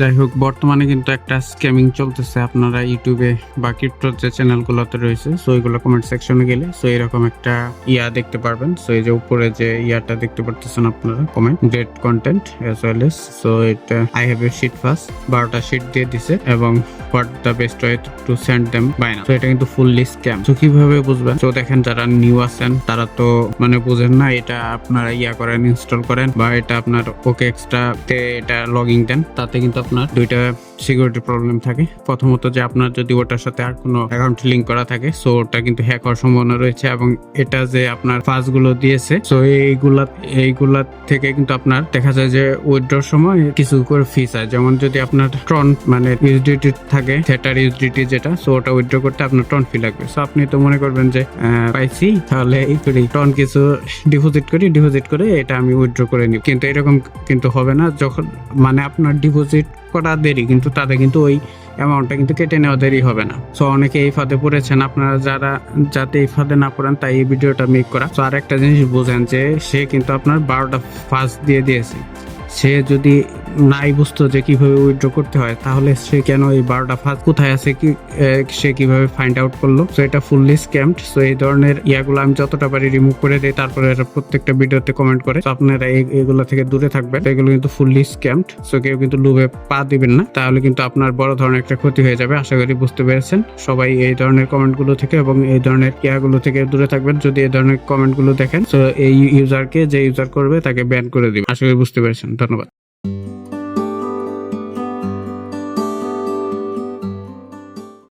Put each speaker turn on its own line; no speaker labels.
যাই হোক, বর্তমানে কিন্তু একটা স্ক্যামিং চলতেছে আপনারা ইউটিউবে বা ক্রিপ্টো যে চ্যানেলগুলোতে রয়েছে সো ওইগুলো কমেন্ট সেকশনে গেলে সো এরকম একটা ইয়া দেখতে পারবেন। সো এই যে উপরে যে ইয়াটা দেখতে পারতেছেন আপনারা comment great content as well as so এটা I have a sheet first বারোটা শিট দিয়ে দিছে, এবং what the best way to send them by না তো এটা কিন্তু ফুললি স্ক্যাম তো কীভাবে বুঝবেন? তো দেখেন যারা নিউ আছেন, তারা তো মানে বুঝেন না, এটা আপনারা ইয়া করেন ইনস্টল করেন, বা এটা আপনার ওকে এক্সট্রা তে এটা লগইন দেন, তাতে কিন্তু আপনার দুইটা সিকিউরিটি প্রবলেম থাকে। প্রথমত যে আপনার যদি ওটার সাথে আর কোনো অ্যাকাউন্ট লিংক করা থাকে সো ওটা কিন্তু হ্যাক হওয়ার সম্ভাবনা রয়েছে, এবং এটা যে আপনার ফাসগুলো দিয়েছে সো এইগুলা এইগুলা থেকে কিন্তু আপনার দেখা যায় যে উইথড্রর সময় কিছু করে ফিস হয়। যেমন যদি আপনার ট্রন মানে ইউএসডিটি থাকে থেটার ইউএসডিটি যেটা সো ওটা উইথড্র করতে আপনার টন ফি লাগবে। সো আপনি তো মনে করবেন যে পাইছি, তাহলে এই করি টন কিছু ডিপোজিট করি ডিপোজিট করে এটা আমি উইথড্র করে নিই কিন্তু এরকম কিন্তু হবে না, যখন মানে আপনার ডিপোজিট করা দেরি, কিন্তু তাতে কিন্তু ওই অ্যামাউন্টটা কিন্তু কেটে নেওয়া দেরি হবে না। সো অনেকে এই ফাঁদে পড়েছেন, আপনারা যারা, যাতে এই ফাঁদে না পড়েন, তাই এই ভিডিওটা মেক করা। তো আর একটা জিনিস বোঝেন যে, সে কিন্তু আপনার বারোটা ফার্স্ট দিয়ে দিয়েছে। সে যদি নাই বুঝতো যে কীভাবে উইথড্র করতে হয়, তাহলে সে কেন এই বারোটা ফাঁস কোথায় আছে, কি সে কীভাবে ফাইন্ড আউট করল? তো এটা ফুললি স্ক্যামড সো এই ধরনের ইয়াগুলো আমি যতটা পারি রিমুভ করে দিই, তারপরে এটা প্রত্যেকটা ভিডিওতে কমেন্ট করে। তো আপনারা এগুলো থেকে দূরে থাকবেন। এগুলো কিন্তু ফুললি স্ক্যামড সো কেউ কিন্তু লুভে পা দিবেন না। তাহলে কিন্তু আপনার বড় ধরনের একটা ক্ষতি হয়ে যাবে, আশা করি বুঝতে পেরেছেন। সবাই এই ধরনের কমেন্টগুলো থেকে এবং এই ধরনের ইয়াগুলো থেকে দূরে থাকবেন। যদি এই ধরনের কমেন্টগুলো দেখেন তো এই ইউজারকে যে ইউজার করবে, তাকে ব্যান করে দিবেন। আশা করি বুঝতে পেরেছেন। ধন্যবাদ।